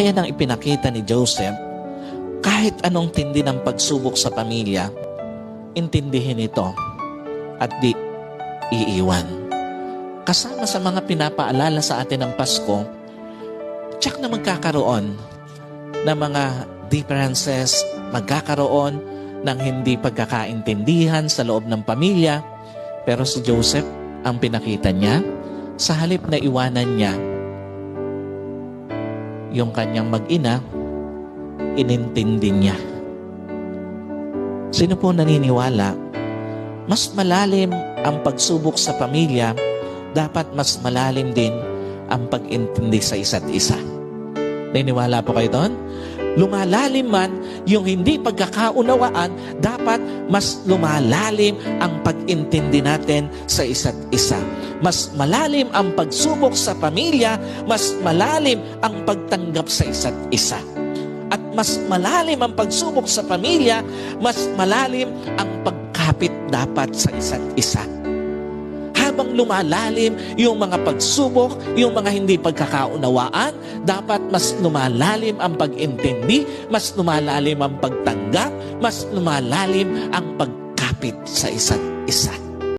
gaya ng ipinakita ni Joseph, kahit anong tindi ng pagsubok sa pamilya, intindihin ito at di iiwan. Kasama sa mga pinapaalala sa atin ng Pasko, tsak na magkakaroon ng mga differences, magkakaroon ng hindi pagkakaintindihan sa loob ng pamilya. Pero si Joseph, ang pinakita niya, sa halip na iwanan niya yung kanyang mag-ina, inintindi niya. Sino po naniniwala? Mas malalim ang pagsubok sa pamilya, dapat mas malalim din ang pag-intindi sa isa't isa. Naniniwala po kayo doon? Lumalalim man yung hindi pagkakaunawaan, dapat mas lumalalim ang pag-intindi natin sa isa't isa. Mas malalim ang pagsubok sa pamilya, mas malalim ang pagtanggap sa isa't isa. At mas malalim ang pagsubok sa pamilya, mas malalim ang pagkapit dapat sa isa't isa habang lumalalim yung mga pagsubok, yung mga hindi pagkakaunawaan, dapat mas lumalalim ang pag-intindi, mas lumalalim ang pagtanggap, mas lumalalim ang pagkapit sa isa't isa.